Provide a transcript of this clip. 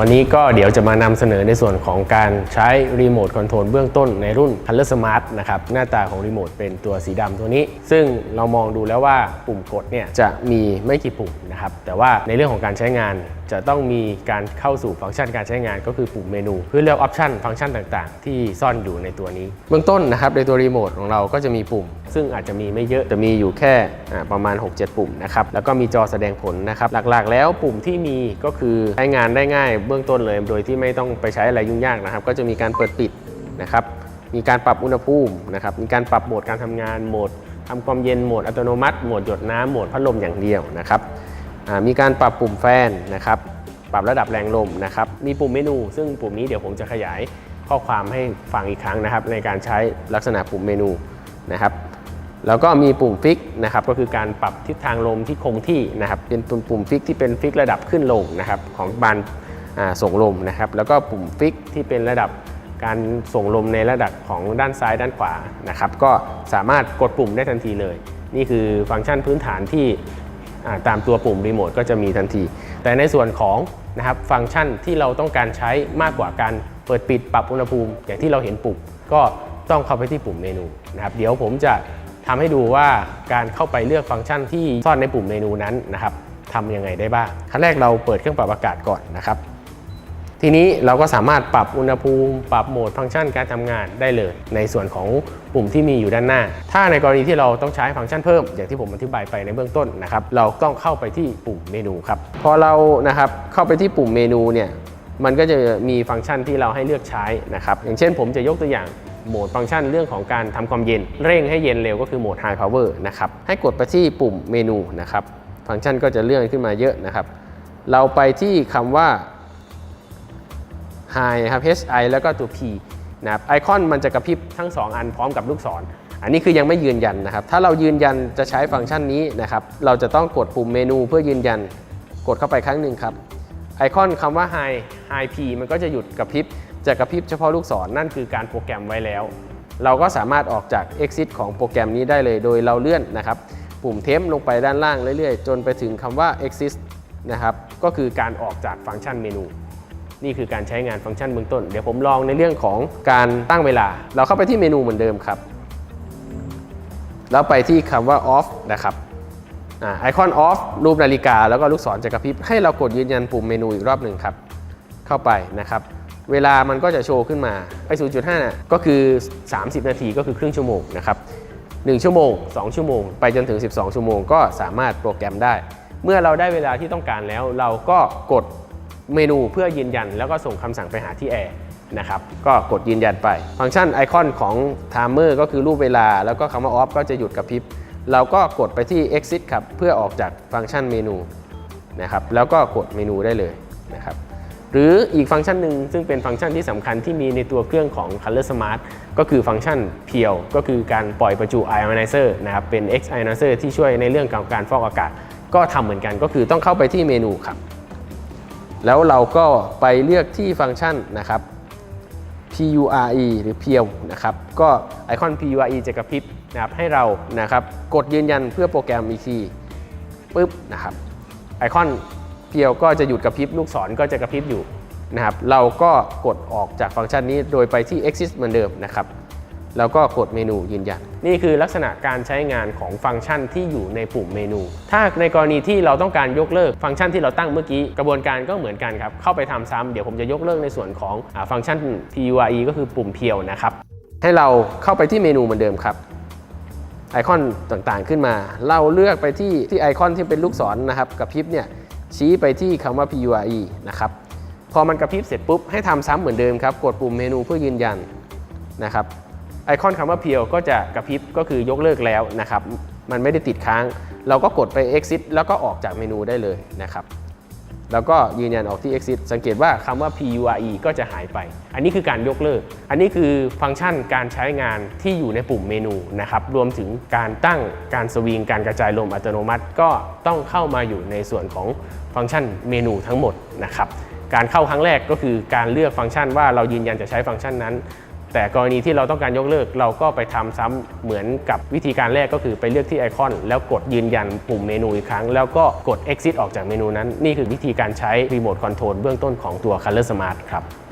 วันนี้ก็เดี๋ยวจะมานำเสนอในส่วนของการใช้รีโมทคอนโทรลเบื้องต้นในรุ่น Color Smart นะครับหน้าตาของรีโมทเป็นตัวสีดำตัวนี้ ซึ่งเรามองดูแล้วว่าปุ่มกดเนี่ยจะมีไม่กี่ปุ่มนะครับแต่ว่าในเรื่องของการใช้งานจะต้องมีการเข้าสู่ฟังก์ชันการใช้งานก็คือปุ่มเมนู เพื่อเลือกออปชันฟังก์ชันต่างๆ ที่ซ่อนอยู่ในตัวนี้ เบื้องต้นนะครับในตัวรีโมทของเราก็จะมีปุ่ม ซึ่งอาจจะมีไม่เยอะจะมีอยู่แค่ประมาณ 6-7 ปุ่มนะครับแล้วก็มีจอแสดงผลนะครับหลักๆ แล้วปุ่มที่มีก็คือใช้งานได้ง่าย เบื้องต้นเลย โดยที่ไม่ต้องไปใช้อะไรยุ่งยากนะครับ ก็จะมีการเปิดปิดนะครับมีการปรับอุณหภูมินะครับมีการปรับโหมดการทำงานโหมดทำความเย็นโหมดอัตโนมัติโหมดหยดน้ำโหมดพัดลมอย่างเดียวนะครับ มีการปรับปุ่มแฟนนะครับปรับระดับแรงลมนะครับมีปุ่มเมนู ซึ่งปุ่มนี้เดี๋ยวผมจะขยายข้อความให้ฟังอีกครั้งนะครับ ในการใช้ลักษณะปุ่มเมนูนะครับแล้วก็มีปุ่มฟิกนะครับก็คือการปรับทิศทางลมที่คงที่นะครับเป็นปุ่มปุ่มฟิกที่เป็นฟิกระดับขึ้นลงนะครับของบานส่งลมนะครับแล้วก็ปุ่มฟิกที่เป็นระดับการส่งลมในระดับของด้านซ้ายด้านขวานะครับก็สามารถกดปุ่มได้ทันทีเลย นี่คือฟังก์ชันพื้นฐานที่ ตามตัวปุ่มรีโมทก็จะมีทันที แต่ในส่วนของนะครับฟังก์ชันที่เราต้องการใช้มากกว่าการเปิดปิดปรับอุณหภูมิ อย่างที่เราเห็นปุ่มก็ต้องเข้าไปที่ปุ่มเมนูนะครับเดี๋ยวผมจะทำให้ดูว่าการเข้าไปเลือกฟังก์ชันที่ซ่อนในปุ่มเมนูนั้นนะครับทำยังไงได้บ้างขั้นแรกเราเปิดเครื่องปรับอากาศก่อนนะครับ ทีนี้เราก็สามารถปรับอุณหภูมิ ปรับโหมดฟังก์ชันการทำงานได้เลย ในส่วนของปุ่มที่มีอยู่ด้านหน้า ถ้าในกรณีที่เราต้องใช้ฟังก์ชันเพิ่ม อย่างที่ผมอธิบายไปในเบื้องต้นนะครับ เราต้องเข้าไปที่ปุ่มเมนูครับ พอเรานะครับเข้าไปที่ปุ่มเมนูเนี่ย มันก็จะมีฟังก์ชันที่เราให้เลือกใช้นะครับ อย่างเช่น ผมจะยกตัวอย่างโหมดฟังก์ชันเรื่องของการทำความเย็น เร่งให้เย็นเร็วก็คือโหมด High Power นะครับ ให้กดไปที่ปุ่มเมนูนะครับ ฟังก์ชันก็จะเลื่อนขึ้นมาเยอะนะครับ เราไปที่คำว่า High นะครับ HI แล้วก็ตัว P นะครับไอคอนมันจะกระพริบทั้ง 2 อันพร้อมกับลูกศร อันนี้คือยังไม่ยืนยันนะครับ ถ้าเรายืนยันจะใช้ฟังก์ชันนี้นะครับ เราจะต้องกดปุ่มเมนูเพื่อยืนยัน กดเข้าไปครั้งหนึ่งครับ ไอคอนคำว่า High High P มันก็จะหยุดกระพริบ จะกระพริบเฉพาะลูกศรนั่นคือการโปรแกรมไว้แล้ว เราก็สามารถออกจาก Exit ของโปรแกรมนี้ได้เลย โดยเราเลื่อนนะครับปุ่มเทมลงไปด้านล่างเรื่อยๆ จนไปถึงคำว่า Exit นะครับ ก็คือการออกจากฟังก์ชันเมนู นี่คือการใช้งานฟังก์ชันเบื้องต้น เดี๋ยวผมลองในเรื่องของการตั้งเวลา เราเข้าไปที่เมนูเหมือนเดิมครับ แล้วไปที่คำว่า off นะครับไอคอน off รูปนาฬิกา แล้วก็ลูกศรจะกระพริบ ให้เรากดยืนยันปุ่มเมนูอีกรอบหนึ่งครับ เข้าไปนะครับ เวลามันก็จะโชว์ขึ้นมาไอ0.5น่ะก็คือ 30 นาทีก็คือครึ่งชั่วโมงนะครับ1ชั่วโมง 2 ชั่วโมง ไปจนถึง 12 ชั่วโมงก็สามารถโปรแกรมได้ เมื่อเราได้เวลาที่ต้องการแล้ว เราก็กด เมนูเพื่อยืนยัน แล้วก็ส่งคำสั่งไปหาที่แอร์นะครับก็กดยืนยันไป ฟังก์ชันไอคอนของ timer ก็คือรูปเวลา แล้วก็คำว่า off ก็จะหยุดกระพริบ เราก็กดไปที่ exit ครับเพื่อออกจากฟังก์ชันเมนูนะครับแล้วก็กดเมนูได้เลยนะครับหรืออีกฟังก์ชันหนึ่งซึ่งเป็นฟังก์ชันที่สำคัญที่มีในตัวเครื่องของ Color Smart ก็คือฟังก์ชันเพียว ก็คือการปล่อยประจุ Ionizer นะครับเป็น X Ionizer ที่ช่วยในเรื่องของการฟอกอากาศ ก็ทำเหมือนกันก็คือต้องเข้าไปที่เมนูครับ แล้วเราก็ไปเลือกที่ฟังก์ชันนะครับ PURE หรือ p u r นะครับ ก็ไอคอน PURE จะกระพริบนะครับให้เรานะครับกดยืนยันเพื่อโปรแกรมอีกทีปุ๊บนะครับไอคอนเพียวก็จะหยุดกระพริบลูกศรก็จะกระพริบอยู่นะครับ เราก็กดออกจากฟังก์ชันนี้โดยไปที่ Exit เหมือนเดิมนะครับ แล้วก็กดเมนูยืนยัน นี่คือลักษณะการใช้งานของฟังก์ชันที่อยู่ในปุ่มเมนู ถ้าในกรณีที่เราต้องการยกเลิกฟังก์ชันที่เราตั้งเมื่อกี้ กระบวนการก็เหมือนกันครับ เข้าไปทำซ้ำเดี๋ยวผมจะยกเลิกในส่วนของอฟังก์ชัน PURE ก็คือปุ่มเพียวนะครับ ให้เราเข้าไปที่เมนูเหมือนเดิมครับไอคอนต่างๆขึ้นมา เราเลือกไปที่ที่ไอคอนที่เป็นลูกศรนะครับกับพริบเนี่ยชี้ไปที่คำว่า PURE นะครับพอมันกระพริบเสร็จปุ๊บให้ทำซ้ำเหมือนเดิมครับกดปุ่มเมนูเพื่อยืนยันนะครับ ไอคอนคำว่าเพียวก็จะกระพริบก็คือยกเลิกแล้วนะครับ มันไม่ได้ติดค้าง เราก็กดไป exit แล้วก็ออกจากเมนูได้เลยนะครับ แล้วก็ยืนยันออกที่ exit สังเกตว่าคำว่า PURE ก็จะหายไป อันนี้คือการยกเลิก อันนี้คือฟังก์ชันการใช้งานที่อยู่ในปุ่มเมนูนะครับ รวมถึงการตั้งการสวิงการกระจายลมอัตโนมัติ ก็ต้องเข้ามาอยู่ในส่วนของฟังก์ชันเมนูทั้งหมดนะครับการเข้าครั้งแรกก็คือการเลือกฟังก์ชันว่าเรายืนยันจะใช้ฟังก์ชันนั้น แต่กรณีที่เราต้องการยกเลิก เราก็ไปทำซ้ำเหมือนกับวิธีการแรกก็คือไปเลือกที่ไอคอน แล้วกดยืนยันปุ่มเมนูอีกครั้ง แล้วก็กด exit ออกจากเมนูนั้น นี่คือวิธีการใช้รีโมทคอนโทรลเบื้องต้นของตัว Color Smart ครับ